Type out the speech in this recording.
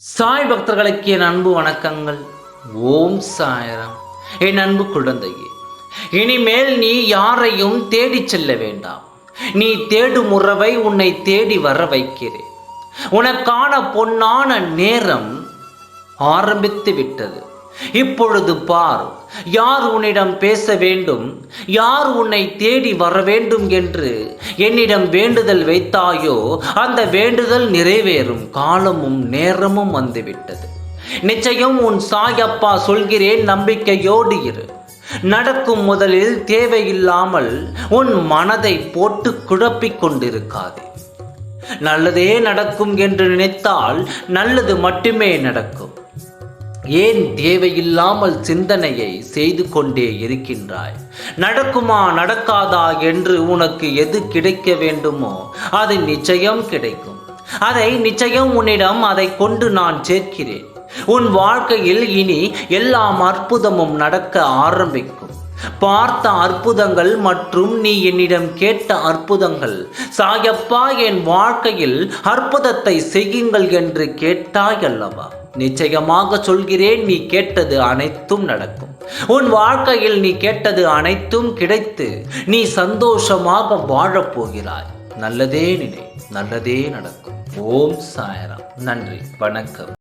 சாய் பக்தர்களுக்கு என் அன்பு வணக்கங்கள். ஓம் சாயரம். என் அன்பு குழந்தையே இனிமேல் நீ யாரையும் தேடிச் செல்ல வேண்டாம். நீ தேடும் உறவை உன்னை தேடி வர வைக்கிறேன். உனக்கான பொன்னான நேரம் ஆரம்பித்து விட்டது. இப்பொழுது பார் யார் உன்னிடம் பேச வேண்டும்? யார் உன்னை தேடி வர வேண்டும் என்று என்னிடம் வேண்டுதல் வைத்தாயோ அந்த வேண்டுதல் நிறைவேறும் காலமும் நேரமும் வந்துவிட்டது. நிச்சயம் உன் சாயப்பா சொல்கிறேன் நம்பிக்கையோடு இரு. நடக்கும் முதலில் தேவையில்லாமல் உன் மனதை போட்டு குழப்பிக் கொண்டிருக்காதே. நல்லதே நடக்கும் என்று நினைத்தால் நல்லது மட்டுமே நடக்கும். ஏன் தேவையில்லாமல் சிந்தனையை செய்து கொண்டே இருக்கின்றாய்? நடக்குமா நடக்காதா என்று உனக்கு எது கிடைக்க வேண்டுமோ அது நிச்சயம் கிடைக்கும். அதை நிச்சயம் உன்னிடம் அதை கொண்டு நான் சேர்க்கிறேன். உன் வாழ்க்கையில் இனி எல்லாம் அற்புதமும் நடக்க ஆரம்பிக்கும். பார்த்த அற்புதங்கள் மற்றும் நீ என்னிடம் கேட்ட அற்புதங்கள் சாயப்பா என் வாழ்க்கையில் அற்புதத்தை செய்யுங்கள் என்று கேட்டாய் அல்லவா நிச்சயமாக சொல்கிறேன் நீ கேட்டது அனைத்தும் நடக்கும். உன் வாழ்க்கையில் நீ கேட்டது அனைத்தும் கிடைத்து நீ சந்தோஷமாக வாழப் போகிறாய் நல்லதே நினை நல்லதே நடக்கும். ஓம் சாயராம். நன்றி வணக்கம்.